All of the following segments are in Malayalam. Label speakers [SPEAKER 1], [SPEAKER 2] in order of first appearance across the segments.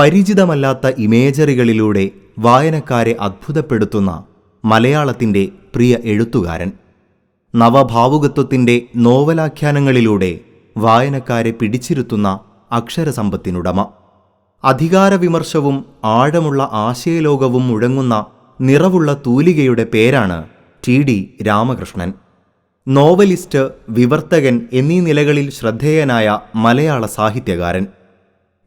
[SPEAKER 1] പരിചിതമല്ലാത്ത ഇമേജറികളിലൂടെ വായനക്കാരെ അത്ഭുതപ്പെടുത്തുന്ന മലയാളത്തിന്റെ പ്രിയ എഴുത്തുകാരൻ. നവഭാവുകത്വത്തിന്റെ നോവലാഖ്യാനങ്ങളിലൂടെ വായനക്കാരെ പിടിച്ചിരുത്തുന്ന അക്ഷരസമ്പത്തിനുടമ. അധികാരവിമർശവും ആഴമുള്ള ആശയലോകവും മുഴങ്ങുന്ന നിറവുള്ള തൂലികയുടെ പേരാണ് ടി ഡി രാമകൃഷ്ണൻ. നോവലിസ്റ്റ് വിവർത്തകൻ എന്നീ നിലകളിൽ ശ്രദ്ധേയനായ മലയാള സാഹിത്യകാരൻ.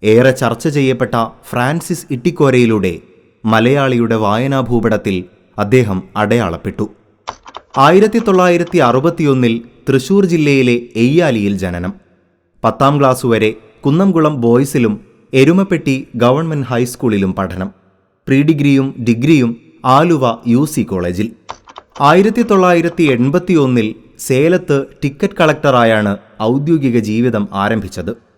[SPEAKER 1] ഏറെ ചർച്ച ചെയ്യപ്പെട്ട ഫ്രാൻസിസ് ഇട്ടിക്കോരയിലൂടെ മലയാളിയുടെ വായനാഭൂപടത്തിൽ അദ്ദേഹം അടയാളപ്പെട്ടു. ആയിരത്തി തൊള്ളായിരത്തി അറുപത്തിയൊന്നിൽ തൃശൂർ ജില്ലയിലെ എയ്യാലിയിൽ ജനനം. പത്താം ക്ലാസ് വരെ കുന്നംകുളം ബോയ്സിലും എരുമപ്പെട്ടി ഗവൺമെന്റ് ഹൈസ്കൂളിലും പഠനം. പ്രീ ഡിഗ്രിയും ഡിഗ്രിയും ആലുവ യു സി കോളേജിൽ. ആയിരത്തി തൊള്ളായിരത്തി എൺപത്തിയൊന്നിൽ സേലത്ത് ടിക്കറ്റ് കളക്ടറായാണ് ഔദ്യോഗിക ജീവിതം ആരംഭിച്ചത്.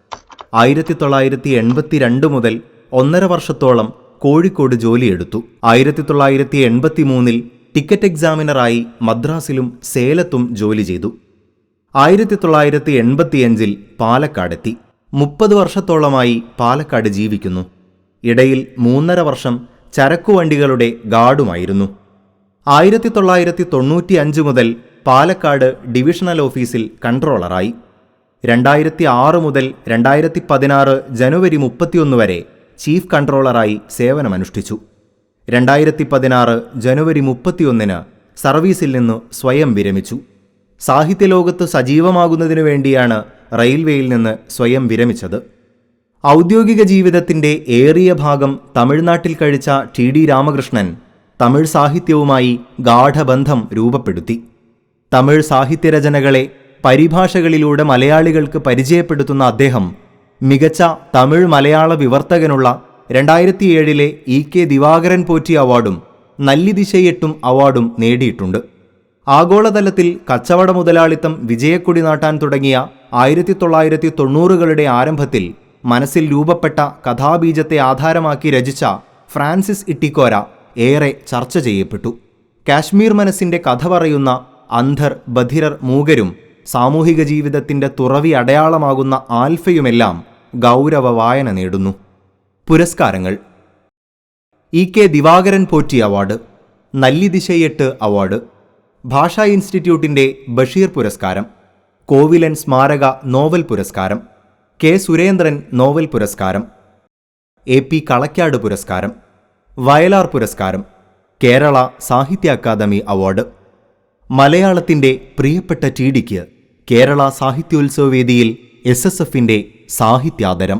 [SPEAKER 1] ആയിരത്തി തൊള്ളായിരത്തി എൺപത്തിരണ്ട് മുതൽ ഒന്നര വർഷത്തോളം കോഴിക്കോട് ജോലിയെടുത്തു. ആയിരത്തി തൊള്ളായിരത്തി എൺപത്തി മൂന്നിൽ ടിക്കറ്റ് എക്സാമിനറായി മദ്രാസിലും സേലത്തും ജോലി ചെയ്തു. ആയിരത്തി തൊള്ളായിരത്തി എൺപത്തിയഞ്ചിൽ പാലക്കാടെത്തി. മുപ്പത് വർഷത്തോളമായി പാലക്കാട് ജീവിക്കുന്നു. ഇടയിൽ മൂന്നര വർഷം ചരക്കുവണ്ടികളുടെ ഗാർഡുമായിരുന്നു. ആയിരത്തി തൊള്ളായിരത്തി തൊണ്ണൂറ്റി അഞ്ച് മുതൽ പാലക്കാട് ഡിവിഷണൽ ഓഫീസിൽ കൺട്രോളറായി. രണ്ടായിരത്തി ആറ് മുതൽ രണ്ടായിരത്തി പതിനാറ് ജനുവരി മുപ്പത്തിയൊന്ന് വരെ ചീഫ് കൺട്രോളറായി സേവനമനുഷ്ഠിച്ചു. രണ്ടായിരത്തി പതിനാറ് ജനുവരി മുപ്പത്തിയൊന്നിന് സർവീസിൽ നിന്ന് സ്വയം വിരമിച്ചു. സാഹിത്യലോകത്ത് സജീവമാകുന്നതിനു വേണ്ടിയാണ് റെയിൽവേയിൽ നിന്ന് സ്വയം വിരമിച്ചത്. ഔദ്യോഗിക ജീവിതത്തിന്റെ ഏറിയ ഭാഗം തമിഴ്നാട്ടിൽ കഴിച്ച ടി ഡി രാമകൃഷ്ണൻ തമിഴ് സാഹിത്യവുമായി ഗാഠബന്ധം രൂപപ്പെടുത്തി. തമിഴ് സാഹിത്യരചനകളെ പരിഭാഷകളിലൂടെ മലയാളികൾക്ക് പരിചയപ്പെടുത്തുന്ന അദ്ദേഹം മികച്ച തമിഴ് മലയാള വിവർത്തകനുള്ള രണ്ടായിരത്തി ഏഴിലെ ഇ കെ ദിവാകരൻ പോറ്റി അവാർഡും നല്ലിദിശയെട്ടും അവാർഡും നേടിയിട്ടുണ്ട്. ആഗോളതലത്തിൽ കച്ചവട മുതലാളിത്തം വിജയക്കൊടി നാട്ടാൻ തുടങ്ങിയ ആയിരത്തി തൊള്ളായിരത്തി തൊണ്ണൂറുകളുടെ ആരംഭത്തിൽ മനസ്സിൽ രൂപപ്പെട്ട കഥാബീജത്തെ ആധാരമാക്കി രചിച്ച ഫ്രാൻസിസ് ഇട്ടിക്കോര ഏറെ ചർച്ച ചെയ്യപ്പെട്ടു. കാശ്മീർ മനസ്സിന്റെ കഥ പറയുന്ന അന്ധർ ബധിരർ മൂകരും സാമൂഹിക ജീവിതത്തിന്റെ തുറവി അടയാളമാകുന്ന ആൽഫയുമെല്ലാം ഗൗരവ വായന നേടുന്നു. പുരസ്കാരങ്ങൾ. E K Divakaran Potti award. നല്ലിദിശയെട്ട് award. ഭാഷാ ഇൻസ്റ്റിറ്റ്യൂട്ടിന്റെ ബഷീർ പുരസ്കാരം. കോവിലൻ സ്മാരക നോവൽ പുരസ്കാരം. കെ സുരേന്ദ്രൻ നോവൽ പുരസ്കാരം. എ പി കളക്കാട് പുരസ്കാരം. വയലാർ പുരസ്കാരം. കേരള സാഹിത്യ അക്കാദമി അവാർഡ്. മലയാളത്തിന്റെ പ്രിയപ്പെട്ട ടി ഡിക്ക് കേരള സാഹിത്യോത്സവ വേദിയിൽ എസ് എസ് എഫിന്റെ സാഹിത്യാദരം.